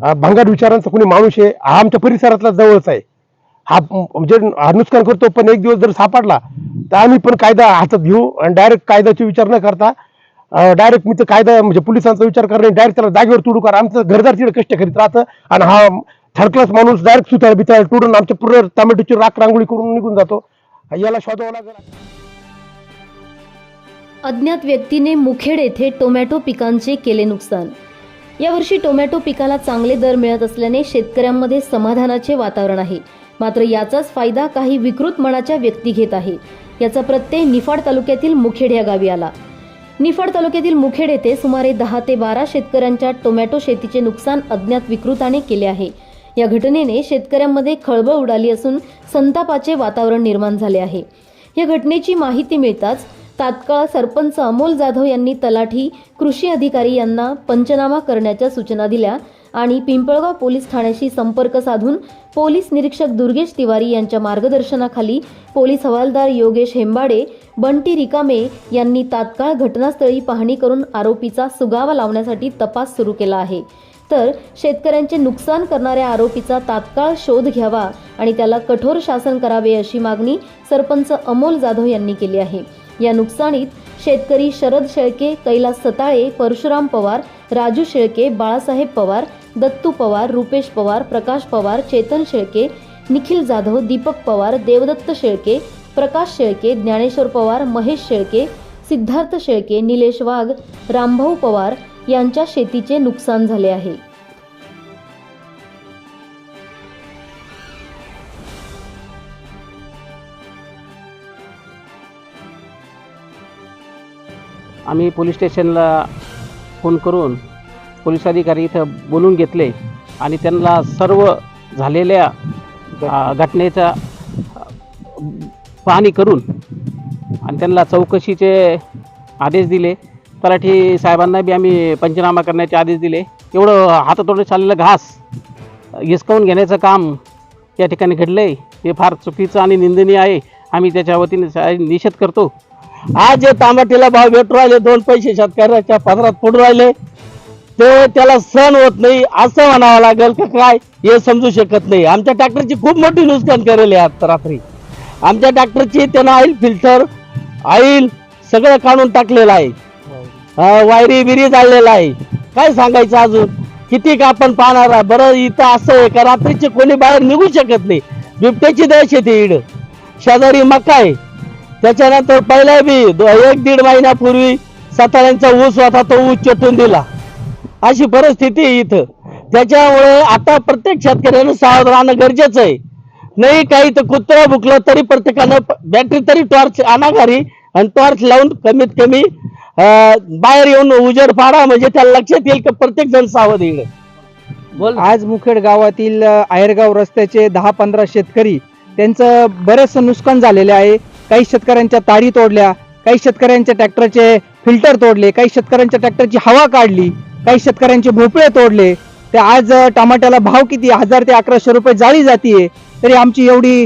भंगार विचारांचा कोणी माणूस आहे हा आमच्या परिसरातला जवळचा आहे. हा म्हणजे हा नुकसान करतो पण एक दिवस जर सापडला तर आम्ही पण कायदा हातात घेऊ आणि डायरेक्ट कायद्याचा विचार न करता डायरेक्ट मी तर कायदा म्हणजे पोलिसांचा विचार करणे डायरेक्ट त्याला जागेवर तुडू करा आमचं घरदार तिकडे कष्ट करीत राहतं आणि हा थर्ड क्लास माणूस डायरेक्ट सुताळ बिताळ तुडून आमच्या पूर्ण टोमॅटोची राख रांगोळी करून निघून जातो. याला शोधावं लागेल. अज्ञात व्यक्तीने मुखेड येथे टोमॅटो पिकांचे केले नुकसान. यावर्षी टोमॅटो पिकाला चांगले दर मिळत असल्याने शेतकऱ्यांमध्ये समाधानाचे वातावरण आहे. मात्र याचाच फायदा काही विकृत मनाच्या व्यक्ती घेत आहे. याचा प्रत्यय निफाड तालुक्यातील मुखेड या गावी आला. निफाड तालुक्यातील मुखेड येथे सुमारे दहा ते बारा शेतकऱ्यांच्या टोमॅटो शेतीचे नुकसान अज्ञात विकृताने केले आहे. या घटनेने शेतकऱ्यांमध्ये खळबळ उडाली असून संतापाचे वातावरण निर्माण झाले आहे. या घटनेची माहिती मिळताच तात्काळ सरपंच अमोल जाधव यांनी तलाठी कृषी अधिकारी यांना पंचनामा करण्याच्या सूचना दिल्या आणि पिंपळगाव पोलीस ठाण्याशी संपर्क साधून पोलीस निरीक्षक दुर्गेश तिवारी यांच्या मार्गदर्शनाखाली पोलीस हवालदार योगेश हेंबाडे बंटी रिकामे यांनी तात्काळ घटनास्थळी पाहणी करून आरोपीचा सुगावा लावण्यासाठी तपास सुरू केला आहे. तर शेतकऱ्यांचे नुकसान करणाऱ्या आरोपीचा तात्काळ शोध घ्यावा आणि त्याला कठोर शासन करावे अशी मागणी सरपंच अमोल जाधव यांनी केली आहे. या नुकसानीत शेतकरी शरद शेळके कैलास सताळे परशुराम पवार राजू शेळके बाळासाहेब पवार दत्तू पवार रुपेश पवार प्रकाश पवार चेतन शेळके निखिल जाधव दीपक पवार देवदत्त शेळके प्रकाश शेळके ज्ञानेश्वर पवार महेश शेळके सिद्धार्थ शेळके निलेश वाघ रामभाऊ पवार यांच्या शेतीचे नुकसान झाले आहे. आम्ही पोलीस स्टेशनला फोन करून पोलीस अधिकारी इथं बोलून घेतले आणि त्यांना सर्व झालेल्या घटनेचा पाहणी करून आणि त्यांना चौकशीचे आदेश दिले. तलाठी साहेबांना बी आम्ही पंचनामा करण्याचे आदेश दिले. एवढं हातातोडे चाललेलं घास हिसकावून घेण्याचं काम या ठिकाणी घडलं आहे हे फार चुकीचं आणि निंदनीय आहे. आम्ही त्याच्या वतीने निषेध करतो. आज जे तांबाटीला भाव भेटू राहिले दोन पैसे शेतकऱ्याच्या पदरात पडू राहिले ते त्याला सण होत नाही असं म्हणावं लागेल का काय हे समजू शकत नाही. आमच्या ट्रॅक्टरची खूप मोठी नुकसान करेल आहे रात्री. आमच्या ट्रॅक्टरची त्यानं ऑइल फिल्टर ऑइल सगळं काढून टाकलेलं आहे. वायरी बिरी जाळलेला आहे. काय सांगायचं अजून? किती कापण पाहणार आहे? बरं इथं असं आहे का? रात्रीचे कोणी बाहेर निघू शकत नाही. बिबट्याची दहशत आहे इड शेजारी मका आहे. त्याच्यानंतर पहिल्या बी एक दीड महिन्यापूर्वी साताऱ्यांचा ऊस होता तो ऊस चटून दिला. अशी परिस्थिती आहे इथं. त्याच्यामुळे आता प्रत्येक शेतकऱ्यानं सावध राहणं गरजेचं आहे. नाही काही तर कुत्रा भुकलं तरी प्रत्येकानं बॅटरी तरी टॉर्च आणा घरी आणि टॉर्च लावून कमीत कमी अं, बाहेर येऊन उजेड पाडा म्हणजे त्याला लक्षात येईल की प्रत्येक जण सावध येईल बोल आज मुखेड गावातील आयरगाव रस्त्याचे दहा पंधरा शेतकरी त्यांचं बरेचसं नुकसान झालेले आहे. काही शेतकऱ्यांच्या तारी तोडल्या काही शेतकऱ्यांच्या ट्रॅक्टरचे फिल्टर तोडले काही शेतकऱ्यांच्या ट्रॅक्टरची हवा काढली काही शेतकऱ्यांचे भोपळे तोडले. ते आज टमाट्याला भाव किती हजार ते अकराशे रुपये जाळी जातीये. तरी आमची एवढी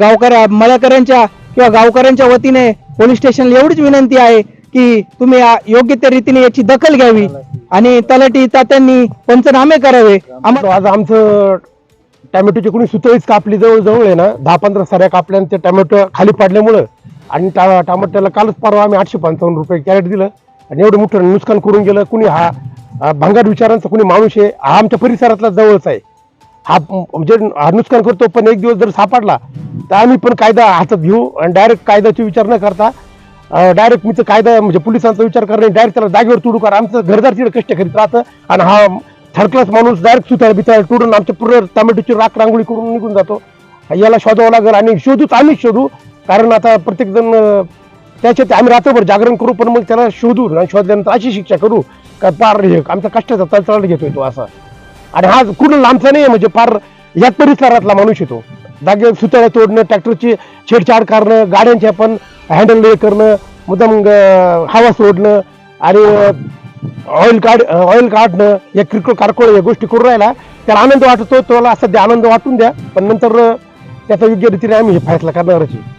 गावकऱ्या मळकऱ्यांच्या किंवा गावकऱ्यांच्या वतीने पोलीस स्टेशनला एवढीच विनंती आहे की तुम्ही योग्य त्या रीतीने याची दखल घ्यावी आणि तलाठी तात्यांनी पंचनामे करावे. आज आमचं टॅमॅटोची कोणी सुतळीच कापली जवळजवळ आहे ना दहा पंधरा साऱ्या कापल्या आणि ते टॅमॅटो खाली पडल्यामुळं आणि टा- टमाट्याला कालच परवा आम्ही आठशे पंचावन्न रुपये कॅरेट दिलं आणि एवढं मोठं नुकसान करून गेलं. कुणी हा अं, भंगार विचारांचा कुणी माणूस आहे हा आमच्या परिसरातला जवळच आहे. हा म्हणजे हा नुकसान करतो पण एक दिवस जर सापडला तर आम्ही पण कायदा हातात घेऊ आणि डायरेक्ट कायद्याचे विचार न करता डायरेक्ट मीचं कायदा म्हणजे पोलिसांचा विचार करणे डायरेक्ट त्याला जागेवर तुडू करा आमचं घरदार तिकडे कष्ट करीत राहतं आणि हा थर्ड क्लास माणूस डायरेक्ट सुतार बिताळ तुडून आमच्या पूर्ण टोमॅटोची राख रांगोळी करून निघून जातो. याला शोधावं लागेल आणि शोधूच आम्हीच शोधू. कारण आता प्रत्येक जण त्याच्यात आम्ही रात्रभर जागरण करू पण मग त्याला शोधू आणि शोधल्यानंतर अशी शिक्षा करू. का पार हे आमचा कष्टाचा तळतळ घेतोय तो असा. आणि हा कुठं लांबचा नाही म्हणजे फार याच परिसरातला माणूस येतो. जागे सुतळ्या तोडणं ट्रॅक्टरची छेडछाड करणं गाड्यांच्या पण हँडल हे करणं मुद्दाम मग हवा सोडणं आणि ऑइल काढ ऑइल काढणं या किरकोळ कारकोळ या गोष्टी करून राहिला त्याला आनंद वाटतो त्याला सध्या आनंद वाटून द्या पण नंतर त्याचा योग्य रीतीने आम्ही हे फैसला करणारच आहे